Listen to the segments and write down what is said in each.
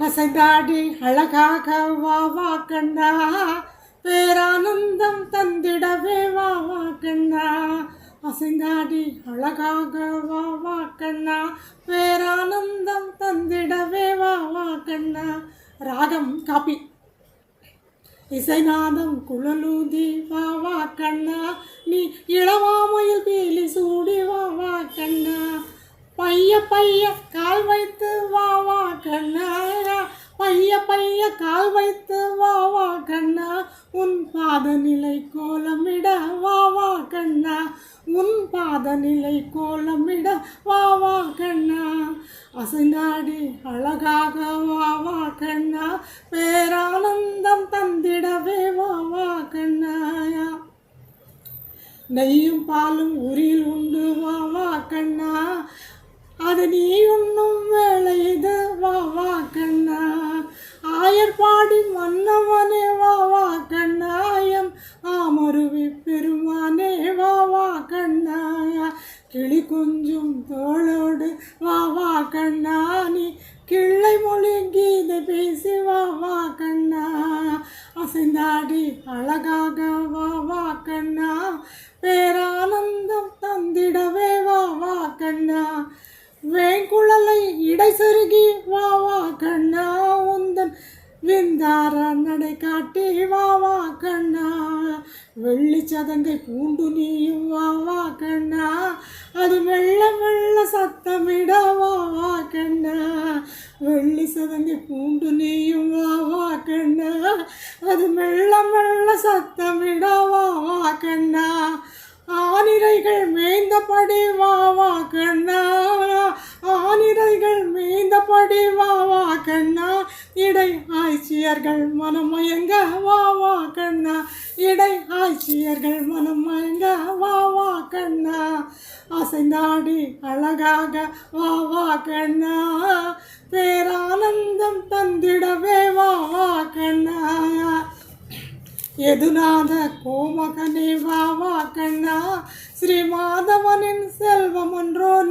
அசைந்தாடி அழகாக வா வா கண்ணா. பேரானந்தம் தந்திடவே வா வா கண்ணா. அசைந்தாடி அழகாக வா வா கண்ணா. பேரானந்தம் தந்திடவே வா வா கண்ணா. ராகம் காப்பி. இசைநாதம் குழலூதி வா வா கண்ணா. நீ இளவாமையில் பீலி சூடி வா வா கண்ணா. பைய பைய பைய பைய கால் வைத்து வா வா கண்ணா. உன் பாத நிலை கோலமிட வா வா கண்ணா. உன் பாத நிலை கோலமிட வா வா கண்ணா. அசைந்தாடி அழகாக வா வா கண்ணா. பேரானந்தம் தந்திடவே வா வா கண்ணாயா நெய்யும் பாலும் உரியில் உண்டு கிளி கொஞ்சும் தோளோடு வா வா கண்ணா நீ கிள்ளை மொழி கீதை பேசி வா வா கண்ணா. அசைந்தாடி அழகாக வா வா கண்ணா. பேரானந்தம் தந்திடவே வா வா கண்ணா. வேங்குழலை இடை செருகி வா வா கண்ணா. உந்தன் விந்தார நடை காட்டி வா வா கண்ணா. வெள்ளி சதங்கை பூண்டு நீயும் வா வா கண்ணா. அது மெல்ல மெல்ல சத்தமிட வா வா கண்ணா. வெள்ளி சதங்கை பூண்டு நீயும் வா வா கண்ணா. அது மெல்ல மெல்ல சத்தமிட வா வா கண்ணா. ஆனிரைகள் மேய்ந்தபடி வா வா கண்ணா. ஆனிரைகள் மேய்ந்தபடி வா வா கண்ணா. இடை ஆய்ச்சியர்கள் மனமயங்க வா வா கண்ணா. இடை ஆய்ச்சியர்கள் மனமயங்க வா வா கண்ணா. அசைந்தாடி அழகாக வா வா கண்ணா. பேரானந்தம் தந்திடவே வா வா கண்ணா. எதுநாத கோமகனே வா வா கண்ணா. ஸ்ரீ மாதவனின் செல்வம் ஒன்றோ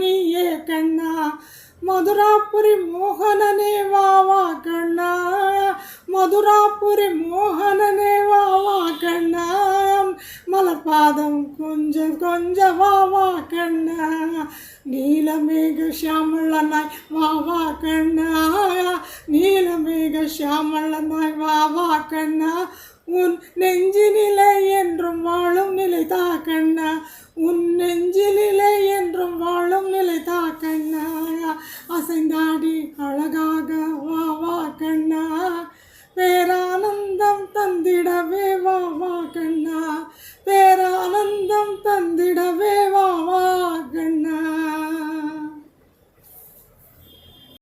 மதுராபுரி மோகனனே வா வா கண்ணா. மதுராபுரி மோகனனே வா வா கண்ணா. மலப்பாதம் கொஞ்சம் கொஞ்சம் வா வா கண்ணா. நீலமேக ஷியாமளனாய் வா வா கண்ணா. நீலமேக ஷியாமளனாய் வா வா கண்ணா. உன் நெஞ்சினிலை என்றும் வாழும் நிலை தா கண்ணா. உன் நெஞ்சினிலை அசைந்தாடி அழகாக வா வா கண்ணா. பேரானந்தம் தந்திடவே வா வா கண்ணா. பேரானந்தம் தந்திட